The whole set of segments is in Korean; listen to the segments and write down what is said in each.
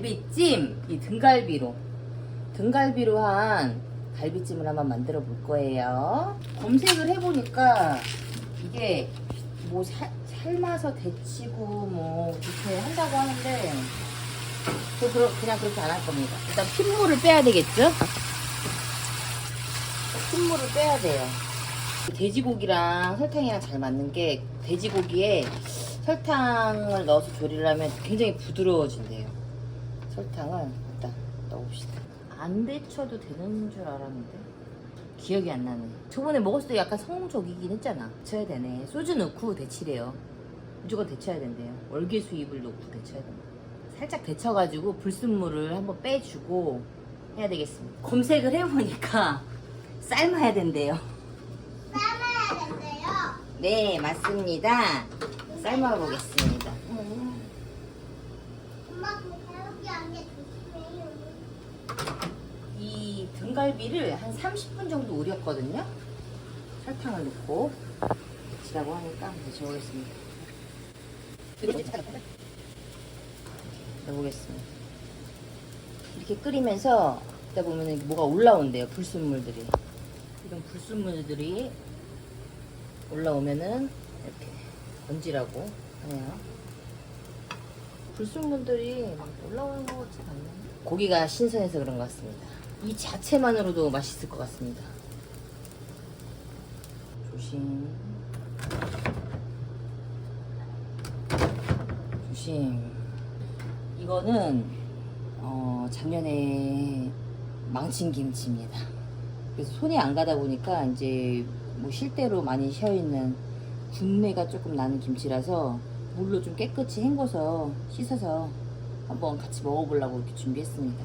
갈비찜 이 등갈비로 등갈비로 한 갈비찜을 한번 만들어 볼 거예요. 검색을 해보니까 이게 뭐 사- 삶아서 데치고 뭐 이렇게 한다고 하는데 저 그러, 그냥 그렇게 안 할 겁니다. 일단 핏물을 빼야 되겠죠? 핏물을 빼야 돼요. 돼지고기랑 설탕이랑 잘 맞는 게 돼지고기에 설탕을 넣어서 조리를 하면 굉장히 부드러워진대요. 설탕을 일단 넣어봅시다. 안 데쳐도 되는 줄 알았는데 기억이 안 나네. 저번에 먹었을 때 약간 성적이긴 했잖아. 데쳐야 되네. 소주 넣고 데치래요. 무조건 데쳐야 된대요. 월계수 잎을 넣고 데쳐야 된다. 살짝 데쳐가지고 불순물을 한번 빼주고 해야 되겠습니다. 검색을 해보니까 삶아야 된대요. 삶아야 된대요. 네, 맞습니다. 삶아보겠습니다. 엄마 이 등갈비를 한 30분 정도 우렸거든요. 설탕을 넣고 지라고 하니까 이제 저어겠습니다. 넣어보겠습니다. 이렇게 끓이면서 있다 보면 뭐가 올라온대요. 불순물들이. 이런 불순물들이 올라오면은 이렇게 건지라고 하네요. 불순물들이 막 올라오는 것 같지 않나요? 고기가 신선해서 그런 것 같습니다. 이 자체만으로도 맛있을 것 같습니다. 조심. 조심. 이거는 어, 작년에 망친 김치입니다. 그래서 손이 안 가다 보니까 이제 뭐 실대로 많이 쉬어 있는 군내가 조금 나는 김치라서 물로 좀 깨끗이 헹궈서 씻어서 한번 같이 먹어보려고 이렇게 준비했습니다.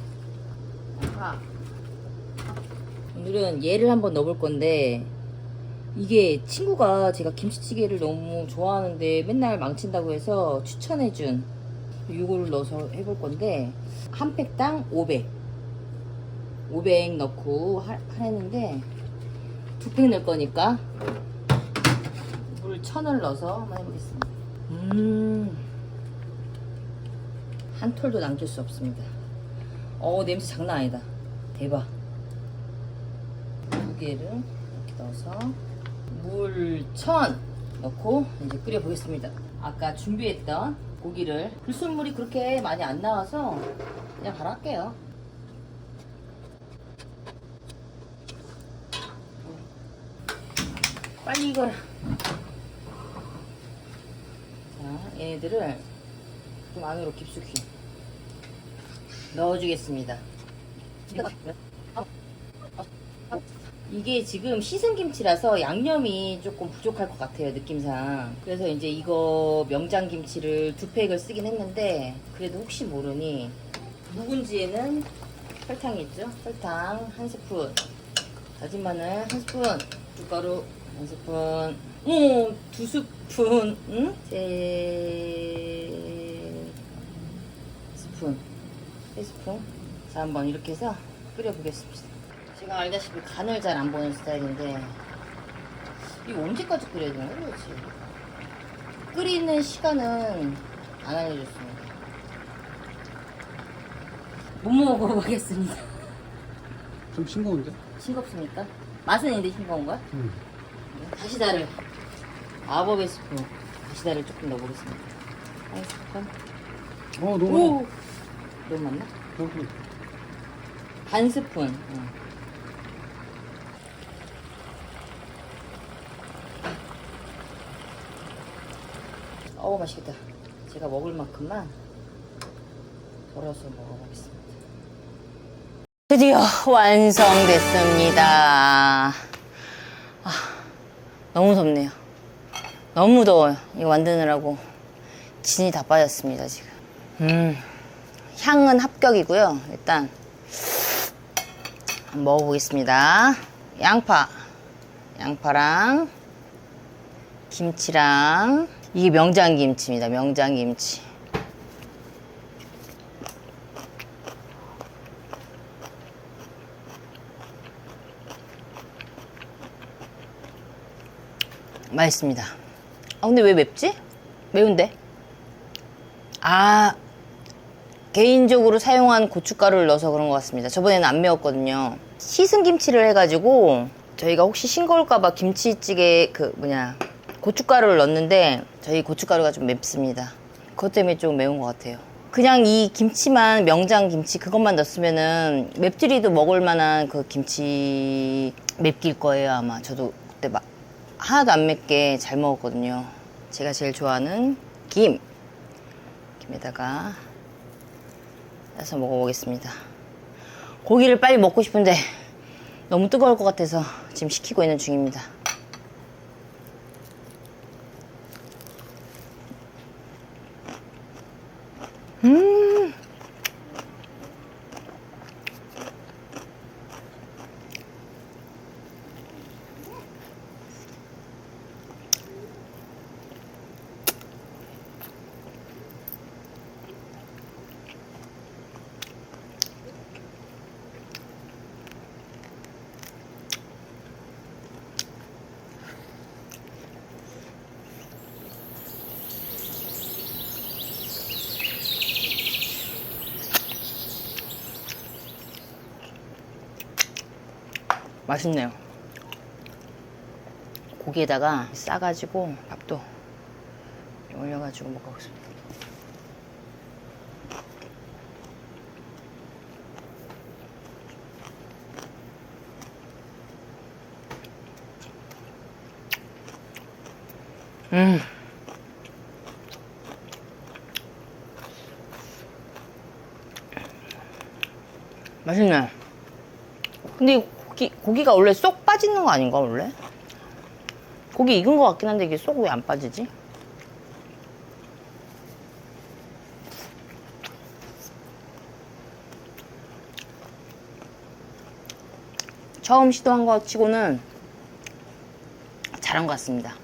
아하. 오늘은 얘를 한번 넣어볼 건데 이게 친구가 제가 김치찌개를 너무 좋아하는데 맨날 망친다고 해서 추천해준 이거를 넣어서 해볼 건데 한 팩당 500 500 넣고 하, 하랬는데 두 팩 넣을 거니까 물 천을 넣어서 한번 해보겠습니다 음, 한 톨도 남길 수 없습니다. 어 냄새 장난 아니다. 대박. 두 개를 이렇게 넣어서 물천 넣고 이제 끓여 보겠습니다. 아까 준비했던 고기를. 불순물이 그렇게 많이 안 나와서 그냥 바로 할게요. 빨리 이걸 자 얘네들을 좀 안으로 깊숙이 넣어주겠습니다. 이게 지금 씻은 김치라서 양념이 조금 부족할 것 같아요 느낌상. 그래서 이제 이거 명장 김치를 두 팩을 쓰긴 했는데 그래도 혹시 모르니 묵은지에는 설탕이 있죠? 설탕 한 스푼. 다진 마늘 한 스푼. 쭈가루 한 스푼. 오 두 스푼 응? 세 스푼 세 스푼 자 한번 이렇게 해서 끓여 보겠습니다 제가 알다시피 간을 잘 안 보는 스타일인데 이거 언제까지 끓여야 되나 그렇지 끓이는 시간은 안 알려줬습니다 못 먹어보겠습니다 좀 싱거운데? 싱겁습니까? 맛은 있는데 싱거운 거야? 응. 다시다를 마법의 스푼 다시다를 조금 넣어보겠습니다. 한 스푼 어, 너무 오. 너무 많나? 너무 반 스푼. 응. 어우 맛있겠다. 제가 먹을 만큼만 덜어서 먹어보겠습니다. 드디어 완성됐습니다. 아, 너무 덥네요 너무 더워요 이거 만드느라고 진이 다 빠졌습니다 지금 음 향은 합격이고요 일단 한번 먹어보겠습니다. 양파, 양파랑 김치랑 이게 명장 김치입니다. 명장 김치. 맛있습니다. 아 근데 왜 맵지? 매운데? 아 개인적으로 사용한 고춧가루를 넣어서 그런 것 같습니다. 저번에는 안 매웠거든요. 씻은 김치를 해가지고 저희가 혹시 싱거울까봐 김치찌개 그 뭐냐 고춧가루를 넣었는데 저희 고춧가루가 좀 맵습니다. 그것 때문에 좀 매운 것 같아요. 그냥 이 김치만 명장 김치 그것만 넣었으면은 맵찔이도 먹을 만한 그 김치 맵길 거예요 아마. 저도 그때 막 하나도 안 맵게 잘 먹었거든요. 제가 제일 좋아하는 김. 김에다가 해서 먹어보겠습니다. 고기를 빨리 먹고 싶은데 너무 뜨거울 것 같아서 지금 식히고 있는 중입니다. 맛있네요. 고기에다가 싸가지고 밥도 올려가지고 먹어보겠습니다. 음. 맛있네. 근데 고기, 고기가 원래 쏙 빠지는 거 아닌가 원래? 고기 익은 거 같긴 한데 이게 쏙 왜 안 빠지지? 처음 시도한 거 치고는 잘한 것 같습니다.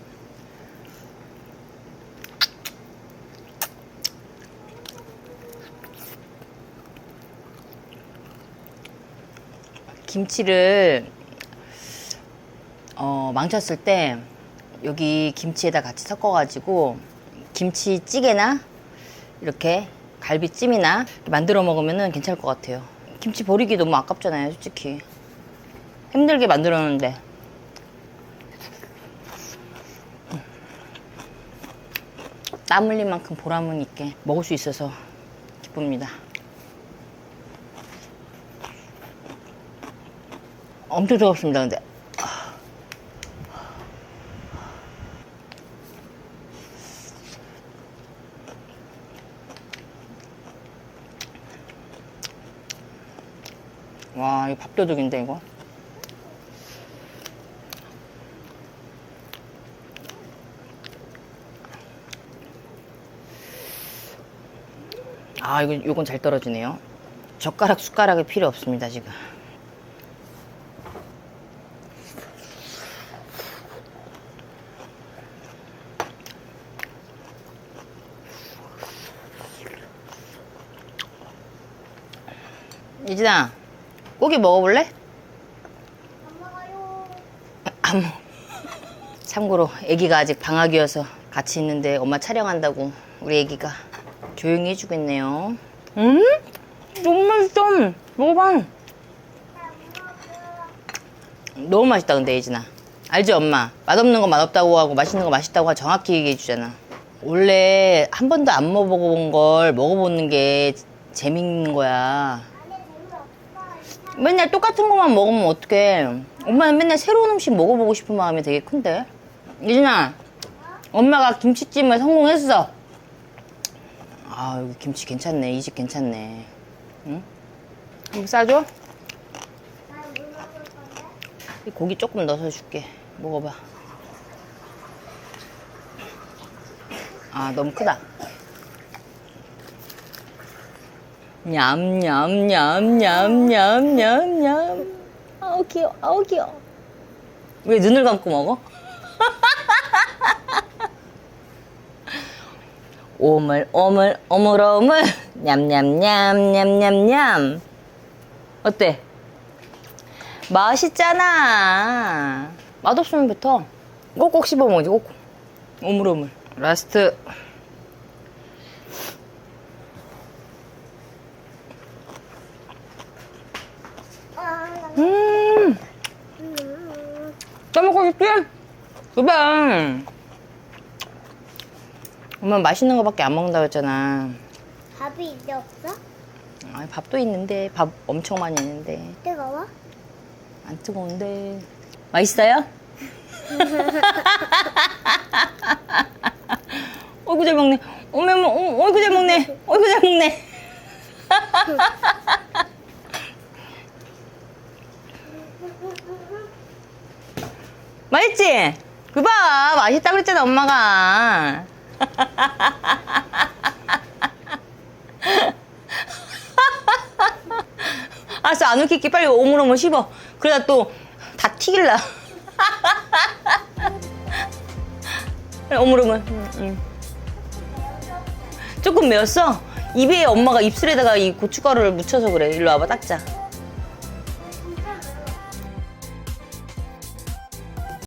김치를 어, 망쳤을 때 여기 김치에다 같이 섞어가지고 김치찌개나 이렇게 갈비찜이나 만들어 먹으면 괜찮을 것 같아요. 김치 버리기 너무 아깝잖아요, 솔직히. 힘들게 만들었는데. 땀 흘린 만큼 보람은 있게 먹을 수 있어서 기쁩니다. 엄청 뜨겁습니다, 근데. 와, 이거 밥도둑인데, 이거. 아, 이거, 이건 잘 떨어지네요. 젓가락, 숟가락이 필요 없습니다, 지금. 이진아, 고기 먹어볼래? 안 먹어요. 안 먹. 참고로 아기가 아직 방학이어서 같이 있는데 엄마 촬영한다고 우리 아기가 조용히 해주고 있네요. 음? 너무 맛있어. 먹어봐. 너무 맛있다 근데 예진아. 알지 엄마? 맛없는 거 맛없다고 하고 맛있는 거 맛있다고 정확히 얘기해 주잖아. 원래 한 번도 안 먹어본 걸 먹어보는 게 재밌는 거야. 맨날 똑같은 것만 먹으면 어떡해. 엄마는 맨날 새로운 음식 먹어보고 싶은 마음이 되게 큰데. 예진아, 엄마가 김치찜을 성공했어. 아, 여기 김치 괜찮네. 이 집 괜찮네. 응? 한번 싸줘? 고기 조금 넣어서 줄게. 먹어봐. 아, 너무 크다. 냠냠냠냠냠냠냠. 아우 귀여워, 아우 귀여워. 왜 눈을 감고 먹어? 오물 오물 오물 오물 냠냠냠냠냠냠. 어때? 맛있잖아. 맛없으면 뱉어. 꼭꼭 씹어 먹지, 꼭꼭. 오물오물. 라스트. 음. 먹고 싶지? 그만. 엄마 맛있는 거밖에 안 먹는다고 했잖아. 밥이 이제 없어? 아, 밥도 있는데 밥 엄청 많이 있는데 뜨거워? 안 뜨거운데 맛있어요? 어이구 잘 먹네 어메 어이구 잘 먹네 어이구 잘 먹네 맛있지? 그봐, 맛있다 그랬잖아, 엄마가. 알았어, 안 웃길게. 빨리 오물오물 씹어. 그러다 또 다 튀길라. 오물오물. 응, 응. 조금 매웠어? 입에 엄마가 입술에다가 이 고춧가루를 묻혀서 그래. 일로 와봐, 닦자.